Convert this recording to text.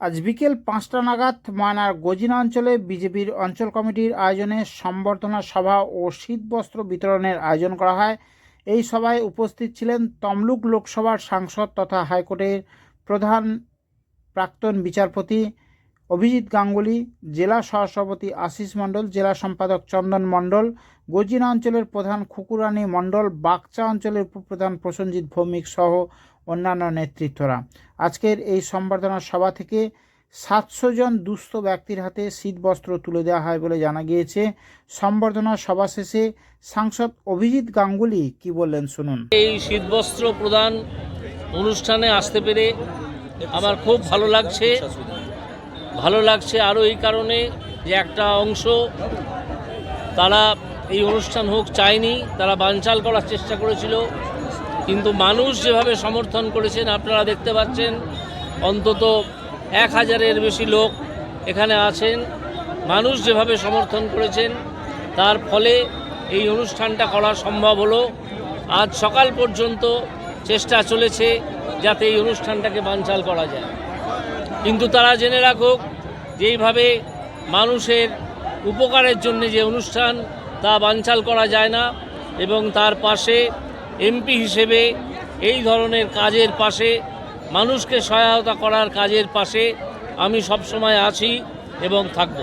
আজ বিকেল পাঁচটা নাগাদ ময়নার গজিনা অঞ্চলে বিজেপির অঞ্চল কমিটির আয়োজনে সম্বর্ধনা সভা ও শীতবস্ত্র বিতরণের আয়োজন করা হয়। এই সভায় উপস্থিত ছিলেন তমলুক লোকসভার সাংসদ তথা হাইকোর্টের প্রধান প্রাক্তন বিচারপতি অভিজিৎ গাঙ্গুলি, জেলা সহসভাপতি আশিস মণ্ডল, জেলা সম্পাদক চন্দন মণ্ডল, গজিনা অঞ্চলের প্রধান খুকুরানী মণ্ডল, বাগচা অঞ্চলের উপপ্রধান প্রসেনজিৎ ভৌমিক সহ অন্যান্য নেতৃত্বরা। আজকের এই সম্বর্ধনা সভা থেকে সাতশো জন দুস্থ ব্যক্তির হাতে শীতবস্ত্র তুলে দেওয়া হয় বলে জানা গিয়েছে। সম্বর্ধনা সভা শেষে সাংসদ অভিজিৎ গাঙ্গুলি কি বললেন শুনুন। এই শীতবস্ত্র প্রদান অনুষ্ঠানে আসতে পেরে আমার খুব ভালো লাগছে। ভালো লাগছে আরও এই কারণে যে একটা অংশ তারা এই অনুষ্ঠান হোক চায়নি, তারা বানচাল করার চেষ্টা করেছিল। কিন্তু মানুষ যেভাবে সমর্থন করেছেন, আপনারা দেখতে পাচ্ছেন, অন্তত এক হাজারের বেশি লোক এখানে আছেন। মানুষ যেভাবে সমর্থন করেছেন, তার ফলে এই অনুষ্ঠানটা করা সম্ভব হলো। আজ সকাল পর্যন্ত চেষ্টা চলেছে যাতে এই অনুষ্ঠানটাকে বানচাল করা যায়। কিন্তু তারা জেনে রাখুক, যেইভাবে মানুষের উপকারের জন্য যে অনুষ্ঠান, তা বানচাল করা যায় না এবং তার পাশে এমপি হিসেবে এই ধরনের কাজের পাশে, মানুষকে সহায়তা করার কাজের পাশে আমি সবসময় আছি এবং থাকব।